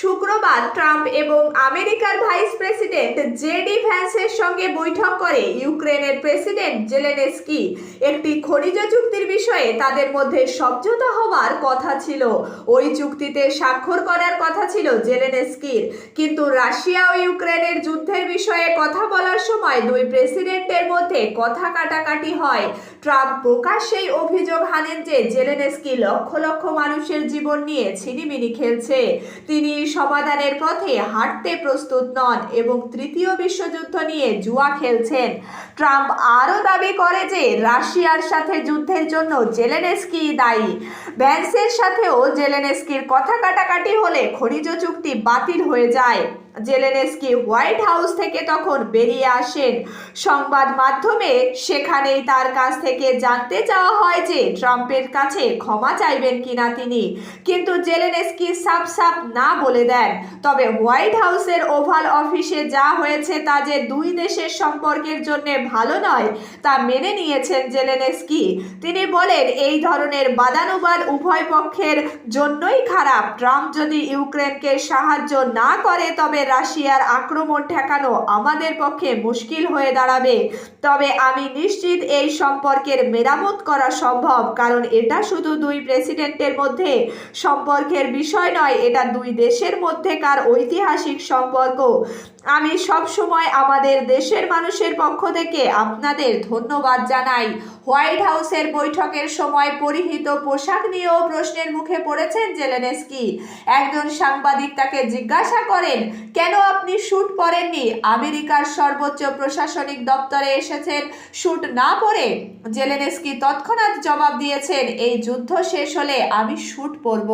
শুক্রবার ট্রাম্প এবং আমেরিকার ভাইস প্রেসিডেন্ট জেডি ভ্যান্সের সঙ্গে বৈঠক করে ইউক্রেনের প্রেসিডেন্ট জেলেনেস্কি। একটি খনিজ চুক্তির বিষয়ে তাদের মধ্যে সমঝোতা হওয়ার কথা ছিল। ওই চুক্তিতে স্বাক্ষর করার কথা ছিল জেলেনেস্কির। কিন্তু রাশিয়া ও ইউক্রেনের যুদ্ধের বিষয়ে কথা বলার সময় দুই প্রেসিডেন্টের মধ্যে কথা কাটাকাটি হয়। ট্রাম্প প্রকাশ্যেই অভিযোগ হানেন যে জেলেনেস্কি লক্ষ লক্ষ মানুষের জীবন নিয়ে ছিনিমিনি খেলছে। তিনি সমাধানের পথে হাঁটতে প্রস্তুত নন এবং তৃতীয় বিশ্বযুদ্ধ নিয়ে জুয়া খেলছেন। ট্রাম্প আরও দাবি করে যে রাশিয়ার সাথে যুদ্ধের জন্য জেলেনেস্কি দায়ী। ভ্যান্সের সাথেও জেলেনেস্কির কথা কাটাকাটি হলে খনিজ চুক্তি বাতিল হয়ে যায়। জেলেনেস্কি হোয়াইট হাউস থেকে তখন বেরিয়ে আসেন। সংবাদ মাধ্যমে সেখানেই তার কাছ থেকে জানতে চাওয়া হয় যে ট্রাম্পের কাছে ক্ষমা চাইবেন কিনা তিনি। কিন্তু জেলেনেস্কি সাপ সাপ না বলে দেন। তবে হোয়াইট হাউসের ওভাল অফিসে যা হয়েছে তা যে দুই দেশের সম্পর্কের জন্য ভালো নয়, তা মেনে নিয়েছেন জেলেনেস্কি। তিনি বলেন, এই ধরনের বাদানুবাদ উভয় পক্ষের জন্যই খারাপ। ট্রাম্প যদি ইউক্রেনকে সাহায্য না করে, তবে রাশিয়ার আক্রমণ ঠেকানো আমাদের পক্ষে মুশকিল হয়ে দাঁড়াবে। তবে আমি নিশ্চিত এই সম্পর্কের মেরামত করা সম্ভব, কারণ এটা শুধু দুই প্রেসিডেন্টের মধ্যে। সম্পর্কের বিষয় নয়, এটা দুই দেশের মধ্যেকার ঐতিহাসিক সম্পর্ক। আমি সব সময় আমাদের দেশের মানুষের পক্ষ থেকে আপনাদের ধন্যবাদ জানাই। হোয়াইট হাউসের বৈঠকের সময় পরিহিত পোশাক নিয়েও প্রশ্নের মুখে পড়েছেন জেলেনেস্কি। একজন সাংবাদিক তাকে জিজ্ঞাসা করেন কেন আপনি শ্যুট পরেননি? আমেরিকার সর্বোচ্চ প্রশাসনিক দপ্তরে এসেছেন। শ্যুট না পরে জেলেনেস্কি তৎক্ষণাৎ জবাব দিয়েছেন, এই যুদ্ধ শেষ হলে আমি শ্যুট পরব।